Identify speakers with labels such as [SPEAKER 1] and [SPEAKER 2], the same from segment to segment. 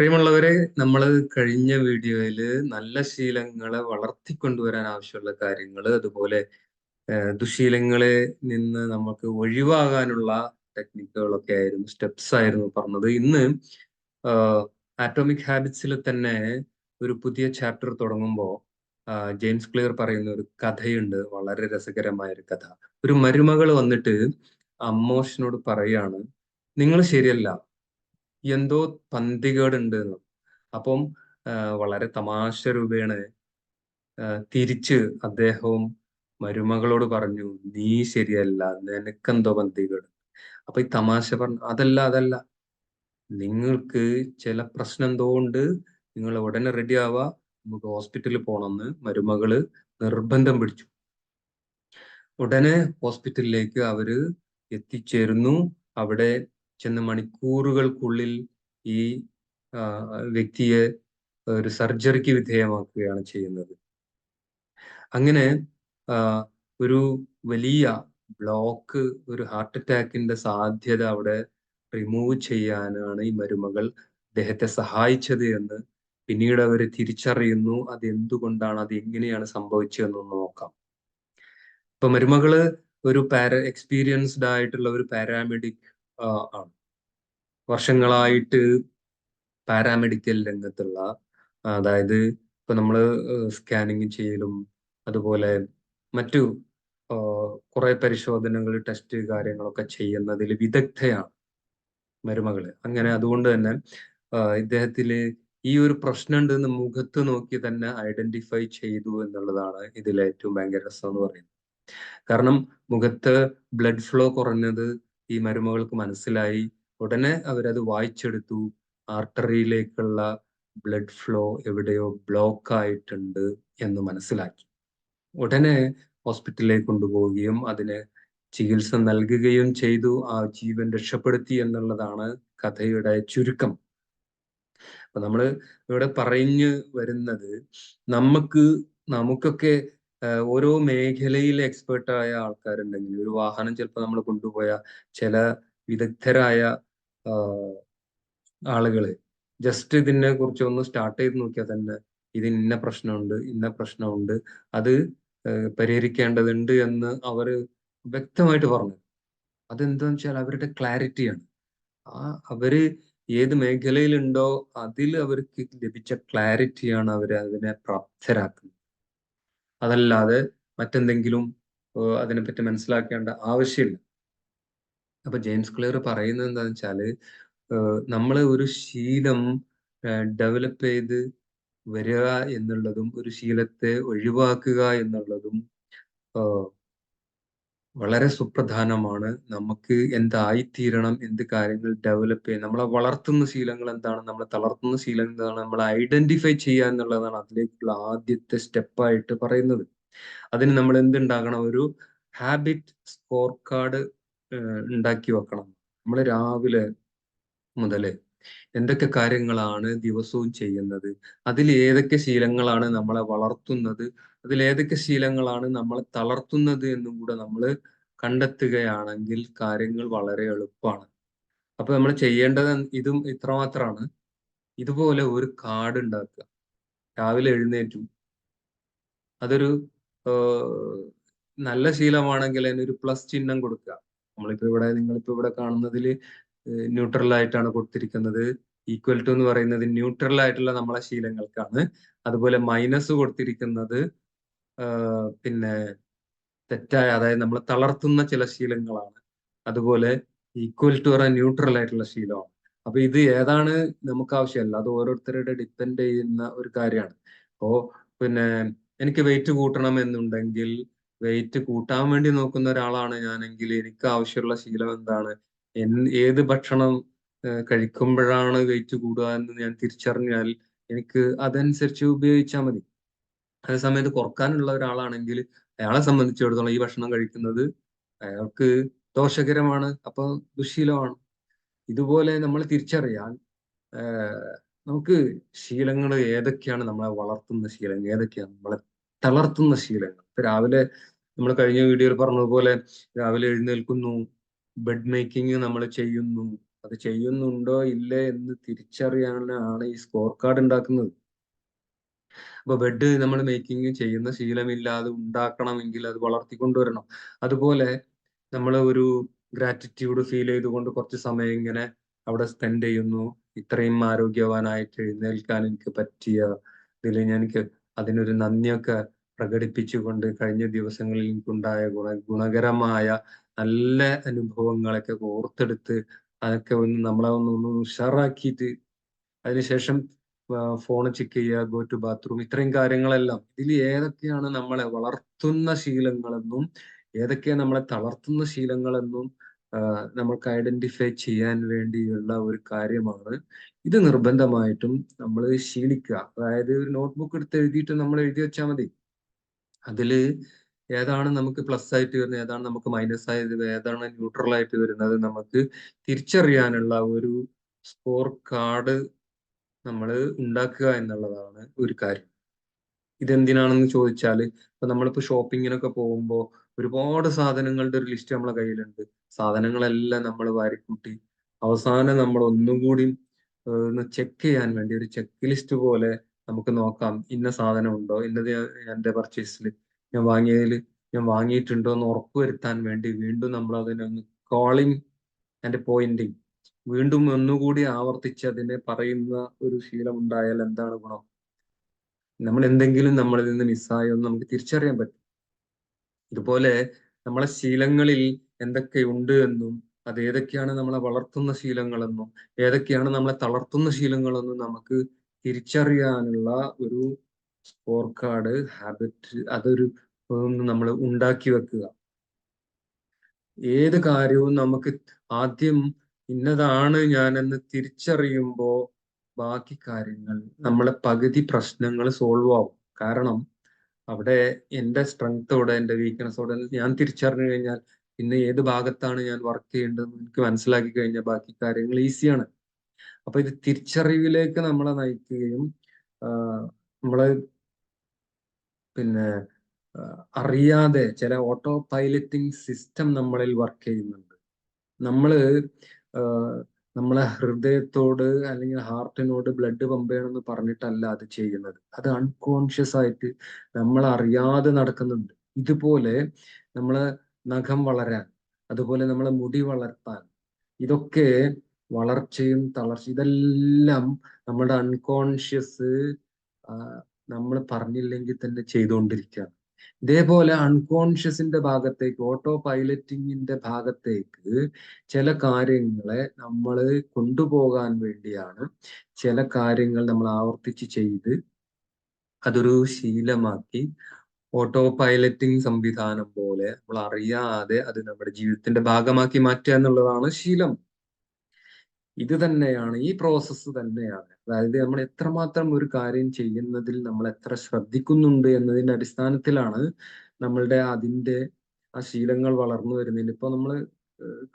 [SPEAKER 1] പ്രിയമുള്ളവരെ നമ്മൾ കഴിഞ്ഞ വീഡിയോയിൽ നല്ല ശീലങ്ങളെ വളർത്തിക്കൊണ്ടുവരാൻ ആവശ്യമുള്ള കാര്യങ്ങൾ അതുപോലെ ദുശീലങ്ങളെ നിന്ന് നമുക്ക് ഒഴിവാകാനുള്ള ടെക്നിക്കുകളൊക്കെ ആയിരുന്നു സ്റ്റെപ്സ് ആയിരുന്നു പറഞ്ഞത്. ഇന്ന് ആറ്റോമിക് ഹാബിറ്റ്സിൽ തന്നെ ഒരു പുതിയ ചാപ്റ്റർ തുടങ്ങുമ്പോൾ ജെയിംസ് ക്ലിയർ പറയുന്ന ഒരു കഥയുണ്ട് വളരെ രസകരമായ ഒരു കഥ. ഒരു മരുമകൾ വന്നിട്ട് അമ്മോഷനോട് പറയാണ് നിങ്ങൾ ശരിയല്ല എന്തോ പന്തികേടുണ്ട് എന്ന് അപ്പം വളരെ തമാശ രൂപേണ തിരിച്ച് അദ്ദേഹവും മരുമകളോട് പറഞ്ഞു നീ ശരിയല്ല നിനക്കെന്തോ പന്തികേട്. അപ്പൊ ഈ തമാശ പറഞ്ഞു അതല്ല അതല്ല. നിങ്ങൾക്ക് ചില പ്രശ്നം എന്തോ ഉണ്ട് നിങ്ങൾ ഉടനെ റെഡി ആവാ നമുക്ക് ഹോസ്പിറ്റലിൽ പോണമെന്ന് മരുമകൾ നിർബന്ധം പിടിച്ചു. ഉടനെ ഹോസ്പിറ്റലിലേക്ക് അവർ എത്തിച്ചേരുന്നു. അവിടെ ചെന്ന് മണിക്കൂറുകൾക്കുള്ളിൽ ഈ വ്യക്തിയെ ഒരു സർജറിക്ക് വിധേയമാക്കുകയാണ് ചെയ്യുന്നത്. അങ്ങനെ ഒരു വലിയ ബ്ലോക്ക് ഒരു ഹാർട്ട് അറ്റാക്കിന്റെ സാധ്യത അവിടെ റിമൂവ് ചെയ്യാനാണ് ഈ മരുമകൾ അദ്ദേഹത്തെ സഹായിച്ചത് എന്ന് പിന്നീട് അവർ തിരിച്ചറിയുന്നു. അത് എന്തുകൊണ്ടാണ് അത് എങ്ങനെയാണ് സംഭവിച്ചതെന്ന് നോക്കാം. ഇപ്പൊ മരുമകൾ ഒരു പാര എക്സ്പീരിയൻസ്ഡ് ആയിട്ടുള്ള ഒരു പാരാമെഡിക് ആണ് വർഷങ്ങളായിട്ട് പാരാമെഡിക്കൽ രംഗത്തുള്ള അതായത് ഇപ്പൊ നമ്മൾ സ്കാനിങ് ചെയ്യലും അതുപോലെ മറ്റു കുറെ പരിശോധനകൾ ടെസ്റ്റ് കാര്യങ്ങളൊക്കെ ചെയ്യുന്നതിൽ വിദഗ്ധയാണ് മരുമകൾ. അങ്ങനെ അതുകൊണ്ട് തന്നെ ഇദ്ദേഹത്തിൽ ഈ ഒരു പ്രശ്നം ഉണ്ടെന്ന് മുഖത്ത് നോക്കി തന്നെ ഐഡന്റിഫൈ ചെയ്തു എന്നുള്ളതാണ് ഇതിൽ ഏറ്റവും ഭയങ്കര രസം എന്ന് പറയുന്നത്. കാരണം മുഖത്ത് ബ്ലഡ് ഫ്ലോ കുറഞ്ഞത് ഈ മരുമകൾക്ക് മനസ്സിലായി. ഉടനെ അവരത് വായിച്ചെടുത്തു. ആർട്ടറിയിലേക്കുള്ള ബ്ലഡ് ഫ്ലോ എവിടെയോ ബ്ലോക്ക് ആയിട്ടുണ്ട് എന്ന് മനസ്സിലാക്കി. ഉടനെ ഹോസ്പിറ്റലിലേക്ക് കൊണ്ടുപോവുകയും അതിന് ചികിത്സ നൽകുകയും ചെയ്തു. ആ ജീവൻ രക്ഷപ്പെടുത്തി എന്നുള്ളതാണ് കഥയുടെ ചുരുക്കം. അപ്പൊ നമ്മൾ ഇവിടെ പറഞ്ഞു വരുന്നത് നമുക്ക് നമുക്കൊക്കെ ഓരോ മേഖലയിൽ ആയ ആൾക്കാരുണ്ടെങ്കിൽ ഒരു വാഹനം ചിലപ്പോൾ നമ്മൾ കൊണ്ടുപോയ ചില വിദഗ്ധരായ ആളുകൾ ജസ്റ്റ് ഇതിനെ കുറിച്ച് ഒന്ന് സ്റ്റാർട്ട് ചെയ്ത് നോക്കിയാൽ തന്നെ ഇത് ഇന്ന പ്രശ്നമുണ്ട് ഇന്ന പ്രശ്നമുണ്ട് അത് പരിഹരിക്കേണ്ടതുണ്ട് എന്ന് അവർ വ്യക്തമായിട്ട് പറഞ്ഞു. അതെന്താന്ന് വെച്ചാൽ അവരുടെ ക്ലാരിറ്റിയാണ്. ആ അവർ ഏത് മേഖലയിലുണ്ടോ അതിൽ അവർക്ക് ലഭിച്ച ക്ലാരിറ്റിയാണ് അവർ അതിനെ പ്രാപ്തരാക്കുന്നത്. അതല്ലാതെ മറ്റെന്തെങ്കിലും അതിനെപ്പറ്റി മനസ്സിലാക്കേണ്ട ആവശ്യമില്ല. അപ്പൊ ജെയിംസ് ക്ലിയർ പറയുന്നത് എന്താണെന്ന് വെച്ചാൽ നമ്മൾ ഒരു ശീലം ഡെവലപ്പ് ചെയ്ത് വരിക എന്നുള്ളതും ഒരു ശീലത്തെ ഒഴിവാക്കുക എന്നുള്ളതും വളരെ സുപ്രധാനമാണ്. നമുക്ക് എന്തായിത്തീരണം എന്ത് കാര്യങ്ങൾ ഡെവലപ്പ് ചെയ്യാൻ നമ്മളെ വളർത്തുന്ന ശീലങ്ങൾ എന്താണ് നമ്മളെ തളർത്തുന്ന ശീലങ്ങൾ എന്താണ് നമ്മളെ ഐഡന്റിഫൈ ചെയ്യുക എന്നുള്ളതാണ് അതിലേക്കുള്ള ആദ്യത്തെ സ്റ്റെപ്പായിട്ട് പറയുന്നത്. അതിന് നമ്മൾ എന്തുണ്ടാകണം? ഒരു ഹാബിറ്റ് സ്കോർ കാർഡ് ഉണ്ടാക്കി വെക്കണം. നമ്മൾ രാവിലെ മുതൽ എന്തൊക്കെ കാര്യങ്ങളാണ് ദിവസവും ചെയ്യുന്നത്? അതിൽ ഏതൊക്കെ ശീലങ്ങളാണ് നമ്മളെ വളർത്തുന്നത്? അതിൽ ഏതൊക്കെ ശീലങ്ങളാണ് നമ്മളെ തളർത്തുന്നത് എന്നും കൂടെ നമ്മൾ കണ്ടെത്തുകയാണെങ്കിൽ കാര്യങ്ങൾ വളരെ എളുപ്പമാണ്. അപ്പൊ നമ്മൾ ചെയ്യേണ്ടത് ഇതും ഇത്രമാത്രമാണ്. ഇതുപോലെ ഒരു കാർഡ് ഉണ്ടാക്കുക. രാവിലെ എഴുന്നേറ്റു. അതൊരു നല്ല ശീലമാണെങ്കിൽ അതിനൊരു പ്ലസ് ചിഹ്നം കൊടുക്കുക. നമ്മളിപ്പോ ഇവിടെ നിങ്ങളിപ്പോ ഇവിടെ കാണുന്നതിൽ ന്യൂട്രൽ ആയിട്ടാണ് കൊടുത്തിരിക്കുന്നത്. ഈക്വൽ ടു എന്ന് പറയുന്നത് ന്യൂട്രൽ ആയിട്ടുള്ള നമ്മളെ ശീലങ്ങൾക്കാണ്. അതുപോലെ മൈനസ് കൊടുത്തിരിക്കുന്നത് പിന്നെ തെറ്റായ അതായത് നമ്മൾ തളർത്തുന്ന ചില ശീലങ്ങളാണ്. അതുപോലെ ഈക്വൽ ടു പറഞ്ഞ ന്യൂട്രൽ ആയിട്ടുള്ള ശീലമാണ്. അപ്പൊ ഇത് ഏതാണ് നമുക്ക് ആവശ്യമല്ല. അത് ഓരോരുത്തരുടെ ഡിപ്പെൻഡ് ചെയ്യുന്ന ഒരു കാര്യമാണ്. അപ്പോ പിന്നെ എനിക്ക് വെയിറ്റ് കൂട്ടണം എന്നുണ്ടെങ്കിൽ വെയിറ്റ് കൂട്ടാൻ വേണ്ടി നോക്കുന്ന ഒരാളാണ് ഞാനെങ്കിൽ എനിക്ക് ആവശ്യമുള്ള ശീലം എന്താണ്? ഏത് ഭക്ഷണം കഴിക്കുമ്പോഴാണ് വെയിറ്റ് കൂടുക എന്ന് ഞാൻ തിരിച്ചറിഞ്ഞാൽ എനിക്ക് അതനുസരിച്ച് ഉപയോഗിച്ചാൽ മതി. അതേ സമയത്ത് കുറക്കാനുള്ള ഒരാളാണെങ്കിൽ അയാളെ സംബന്ധിച്ചിടത്തോളം ഈ ഭക്ഷണം കഴിക്കുന്നത് അയാൾക്ക് ദോഷകരമാണ് അപ്പൊ ദുശീലമാണ്. ഇതുപോലെ നമ്മൾ തിരിച്ചറിയാൻ നമുക്ക് ശീലങ്ങൾ ഏതൊക്കെയാണ് നമ്മളെ വളർത്തുന്ന ശീലങ്ങൾ ഏതൊക്കെയാണ് നമ്മളെ തളർത്തുന്ന ശീലങ്ങൾ? ഇപ്പൊ രാവിലെ നമ്മൾ കഴിഞ്ഞ വീഡിയോയിൽ പറഞ്ഞതുപോലെ രാവിലെ എഴുന്നേൽക്കുന്നു ബെഡ് മേക്കിംഗ് നമ്മൾ ചെയ്യുന്നു. അത് ചെയ്യുന്നുണ്ടോ ഇല്ലേ എന്ന് തിരിച്ചറിയാനാണ് ഈ സ്കോർ കാർഡ് ഉണ്ടാക്കുന്നത്. അപ്പൊ ബെഡ് നമ്മൾ മേക്കിംഗ് ചെയ്യുന്ന ശീലമില്ലാതെ ഉണ്ടാക്കണമെങ്കിൽ അത് വളർത്തിക്കൊണ്ടുവരണം അതുപോലെ നമ്മൾ ഒരു ഗ്രാറ്റിറ്റ്യൂഡ് ഫീൽ ചെയ്തുകൊണ്ട് കുറച്ച് സമയം ഇങ്ങനെ അവിടെ സ്പെൻഡ് ചെയ്യുന്നു. ഇത്രയും ആരോഗ്യവാനായിട്ട് എഴുന്നേൽക്കാൻ എനിക്ക് പറ്റിയ ഇതിൽ എനിക്ക് അതിനൊരു നന്ദിയൊക്കെ പ്രകടിപ്പിച്ചുകൊണ്ട് കഴിഞ്ഞ ദിവസങ്ങളിൽ എനിക്കുണ്ടായ ഗുണ ഗുണകരമായ നല്ല അനുഭവങ്ങളൊക്കെ ഓർത്തെടുത്ത് അതൊക്കെ ഒന്ന് നമ്മളെ ഒന്ന് ഒന്ന് ഉഷാറാക്കിയിട്ട് അതിനുശേഷം ഫോൺ ചെക്ക് ചെയ്യുക ഗോ ടു ബാത്റൂം ഇത്രയും കാര്യങ്ങളെല്ലാം. ഇതിൽ ഏതൊക്കെയാണ് നമ്മളെ വളർത്തുന്ന ശീലങ്ങളെന്നും ഏതൊക്കെയാണ് നമ്മളെ തളർത്തുന്ന ശീലങ്ങളെന്നും നമ്മൾക്ക് ഐഡന്റിഫൈ ചെയ്യാൻ വേണ്ടിയുള്ള ഒരു കാര്യമാണ്. ഇത് നിർബന്ധമായിട്ടും നമ്മൾ ശീലിക്കുക. അതായത് ഒരു നോട്ട്ബുക്ക് എടുത്ത് എഴുതിയിട്ട് നമ്മൾ എഴുതി വെച്ചാൽ മതി. അതിൽ ഏതാണ് നമുക്ക് പ്ലസ് ആയിട്ട് വരുന്നത്? ഏതാണ് നമുക്ക് മൈനസ് ആയത്? ഏതാണ് ന്യൂട്രൽ ആയിട്ട് വരുന്നത്? നമുക്ക് തിരിച്ചറിയാനുള്ള ഒരു സ്കോർ കാർഡ് നമ്മൾ ഉണ്ടാക്കുക എന്നുള്ളതാണ് ഒരു കാര്യം. ഇതെന്തിനാണെന്ന് ചോദിച്ചാൽ ഇപ്പൊ നമ്മളിപ്പോ ഷോപ്പിങ്ങിനൊക്കെ പോകുമ്പോൾ ഒരുപാട് സാധനങ്ങളുടെ ഒരു ലിസ്റ്റ് നമ്മളെ കയ്യിലുണ്ട്. സാധനങ്ങളെല്ലാം നമ്മൾ വാരിക്കൂട്ടി. അവസാനം നമ്മൾ ഒന്നും കൂടി ഒന്ന് ചെക്ക് ചെയ്യാൻ വേണ്ടി ഒരു ചെക്ക് ലിസ്റ്റ് പോലെ നമുക്ക് നോക്കാം. ഇന്ന സാധനം ഉണ്ടോ? ഇന്നത് എന്റെ പർച്ചേസിൽ ഞാൻ വാങ്ങിയതിൽ ഞാൻ വാങ്ങിയിട്ടുണ്ടോ എന്ന് ഉറപ്പുവരുത്താൻ വേണ്ടി വീണ്ടും നമ്മൾ അതിനെ ഒന്ന് കോളിംഗ് ആൻഡ് പോയിന്റിങ് വീണ്ടും ഒന്നുകൂടി ആവർത്തിച്ച് അതിനെ പറയുന്ന ഒരു ശീലം ഉണ്ടായാൽ എന്താണ് ഗുണം? നമ്മൾ എന്തെങ്കിലും നമ്മളിൽ നിന്ന് മിസ്സായോ എന്ന് നമുക്ക് തിരിച്ചറിയാൻ പറ്റും. ഇതുപോലെ നമ്മളെ ശീലങ്ങളിൽ എന്തൊക്കെയുണ്ട് എന്നും അത് ഏതൊക്കെയാണ് നമ്മളെ വളർത്തുന്ന ശീലങ്ങളെന്നും ഏതൊക്കെയാണ് നമ്മളെ തളർത്തുന്ന ശീലങ്ങളെന്നും നമുക്ക് തിരിച്ചറിയാനുള്ള ഒരു സ്കോർ കാർഡ് ഹാബിറ്റ് അതൊരു നമ്മൾ ഉണ്ടാക്കി വെക്കുക. ഏത് കാര്യവും നമുക്ക് ആദ്യം ഇന്നതാണ് ഞാനെന്ന് തിരിച്ചറിയുമ്പോൾ ബാക്കി കാര്യങ്ങൾ നമ്മളെ പകുതി പ്രശ്നങ്ങൾ സോൾവ് ആവും. കാരണം അവിടെ എന്റെ സ്ട്രെങ്ത്തോടെ എന്റെ വീക്ക്നെസ്സോടെ ഞാൻ തിരിച്ചറിഞ്ഞു കഴിഞ്ഞാൽ പിന്നെ ഏത് ഭാഗത്താണ് ഞാൻ വർക്ക് ചെയ്യേണ്ടതെന്ന് എനിക്ക് മനസ്സിലാക്കി കഴിഞ്ഞാൽ ബാക്കി കാര്യങ്ങൾ ഈസിയാണ് അപ്പൊ ഇത് തിരിച്ചറിവിലേക്ക് നമ്മളെ നയിക്കുകയും നമ്മളെ പിന്നെ അറിയാതെ ചില ഓട്ടോ പൈലറ്റിംഗ് സിസ്റ്റം നമ്മളിൽ വർക്ക് ചെയ്യുന്നുണ്ട്. നമ്മൾ നമ്മളെ ഹൃദയത്തോട് അല്ലെങ്കിൽ ഹാർട്ടിനോട് ബ്ലഡ് പമ്പ് ചെയ്യണമെന്ന് പറഞ്ഞിട്ടല്ല അത് ചെയ്യുന്നത്. അത് അൺകോൺഷ്യസ് ആയിട്ട് നമ്മൾ അറിയാതെ നടക്കുന്നുണ്ട്. ഇതുപോലെ നമ്മളെ നഖം വളരാൻ അതുപോലെ നമ്മളെ മുടി വളർത്താൻ ഇതൊക്കെ വളർച്ചയും തളർച്ച ഇതെല്ലാം നമ്മുടെ അൺകോൺഷ്യസ് നമ്മൾ പറഞ്ഞില്ലെങ്കിൽ തന്നെ ചെയ്തുകൊണ്ടിരിക്കുകയാണ്. ഇതേപോലെ അൺകോൺഷ്യസിന്റെ ഭാഗത്തേക്ക് ഓട്ടോ പൈലറ്റിങ്ങിന്റെ ഭാഗത്തേക്ക് ചില കാര്യങ്ങളെ നമ്മൾ കൊണ്ടുപോകാൻ വേണ്ടിയാണ് ചില കാര്യങ്ങൾ നമ്മൾ ആവർത്തിച്ച് ചെയ്ത് അതൊരു ശീലമാക്കി ഓട്ടോ പൈലറ്റിംഗ് സംവിധാനം പോലെ നമ്മൾ അറിയാതെ അത് നമ്മുടെ ജീവിതത്തിന്റെ ഭാഗമാക്കി മാറ്റുക എന്നുള്ളതാണ് ശീലം. ഇത് തന്നെയാണ് ഈ പ്രോസസ്സ് തന്നെയാണ്. അതായത് നമ്മൾ എത്രമാത്രം ഒരു കാര്യം ചെയ്യുന്നതിൽ നമ്മൾ എത്ര ശ്രദ്ധിക്കുന്നുണ്ട് എന്നതിന്റെ അടിസ്ഥാനത്തിലാണ് നമ്മളുടെ അതിന്റെ ആ ശീലങ്ങൾ വളർന്നു വരുന്നതിന്. ഇപ്പൊ നമ്മൾ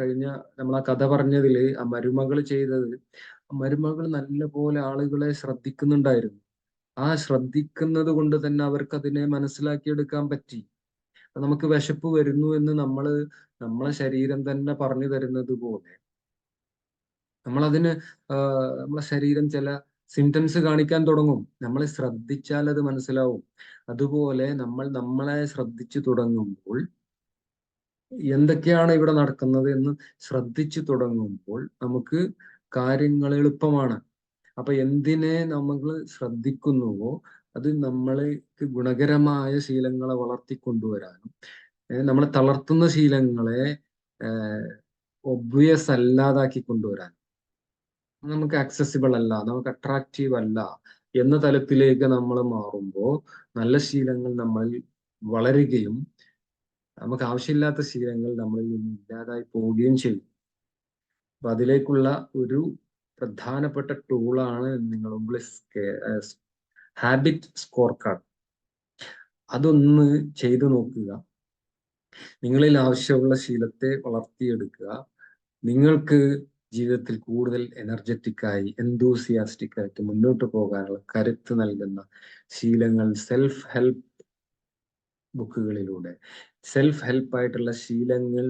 [SPEAKER 1] കഴിഞ്ഞ നമ്മൾ ആ കഥ പറഞ്ഞതിൽ ആ മരുമകൾ ചെയ്തത് മരുമകൾ നല്ലപോലെ ആളുകളെ ശ്രദ്ധിക്കുന്നുണ്ടായിരുന്നു. ആ ശ്രദ്ധിക്കുന്നത് കൊണ്ട് തന്നെ അവർക്ക് അതിനെ മനസ്സിലാക്കിയെടുക്കാൻ പറ്റി. നമുക്ക് വിശപ്പ് വരുന്നു എന്ന് നമ്മൾ നമ്മളെ ശരീരം തന്നെ പറഞ്ഞു തരുന്നത് പോലെ. നമ്മൾ അതിന് നമ്മളെ ശരീരം ചില സിംറ്റംസ് കാണിക്കാൻ തുടങ്ങും. നമ്മൾ ശ്രദ്ധിച്ചാൽ അത് മനസ്സിലാവും. അതുപോലെ നമ്മൾ നമ്മളെ ശ്രദ്ധിച്ചു തുടങ്ങുമ്പോൾ എന്തൊക്കെയാണ് ഇവിടെ നടക്കുന്നത് എന്ന് ശ്രദ്ധിച്ചു തുടങ്ങുമ്പോൾ നമുക്ക് കാര്യങ്ങൾ എളുപ്പമാണ്. അപ്പൊ എന്തിനെ നമ്മൾ ശ്രദ്ധിക്കുന്നുവോ അത് നമ്മൾക്ക് ഗുണകരമായ ശീലങ്ങളെ വളർത്തിക്കൊണ്ടുവരാനും നമ്മളെ തളർത്തുന്ന ശീലങ്ങളെ ഒബ്വിയസ് അല്ലാതാക്കി കൊണ്ടുവരാനും. നമുക്ക് അക്സസിബിൾ അല്ല നമുക്ക് അട്രാക്റ്റീവ് അല്ല എന്ന തലത്തിലേക്ക് നമ്മൾ മാറുമ്പോൾ നല്ല ശീലങ്ങൾ നമ്മൾ വളരുകയും നമുക്ക് ആവശ്യമില്ലാത്ത ശീലങ്ങൾ നമ്മളിൽ നിന്ന് ഇല്ലാതായി പോവുകയും ചെയ്യും. അപ്പൊ അതിലേക്കുള്ള ഒരു പ്രധാനപ്പെട്ട ടൂളാണ് നിങ്ങൾ ഹാബിറ്റ് സ്കോർ കാർഡ് അതൊന്ന് ചെയ്തു നോക്കുക. നിങ്ങളിൽ ആവശ്യമുള്ള ശീലത്തെ വളർത്തിയെടുക്കുക. നിങ്ങൾക്ക് ജീവിതത്തിൽ കൂടുതൽ എനർജറ്റിക്കായി എന്തൂസിയാസ്റ്റിക് ആയിട്ട് മുന്നോട്ട് പോകാനുള്ള കരുത്ത് നൽകുന്ന ശീലങ്ങൾ സെൽഫ് ഹെൽപ്പ് ബുക്കുകളിലൂടെ. സെൽഫ് ഹെൽപ്പ് ആയിട്ടുള്ള ശീലങ്ങൾ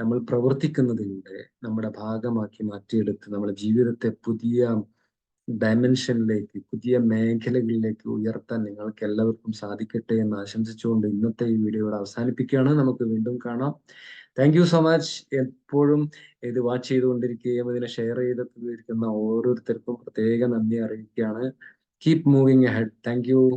[SPEAKER 1] നമ്മൾ പ്രവർത്തിക്കുന്നതിലൂടെ നമ്മുടെ ഭാഗമാക്കി മാറ്റിയെടുത്ത് നമ്മുടെ ജീവിതത്തെ പുതിയ ഡയമെൻഷനിലേക്ക് പുതിയ മേഖലകളിലേക്ക് ഉയർത്താൻ നിങ്ങൾക്ക് എല്ലാവർക്കും സാധിക്കട്ടെ എന്ന് ആശംസിച്ചുകൊണ്ട് ഇന്നത്തെ ഈ വീഡിയോ അവസാനിപ്പിക്കുകയാണ്. നമുക്ക് വീണ്ടും കാണാം. താങ്ക് യു സോ മച്ച് എപ്പോഴും ഇത് വാച്ച് ചെയ്തുകൊണ്ടിരിക്കുകയും ഇതിനെ ഷെയർ ചെയ്തിരിക്കുന്ന ഓരോരുത്തർക്കും പ്രത്യേക നന്ദി അറിയിക്കുകയാണ്. Keep moving ahead thank you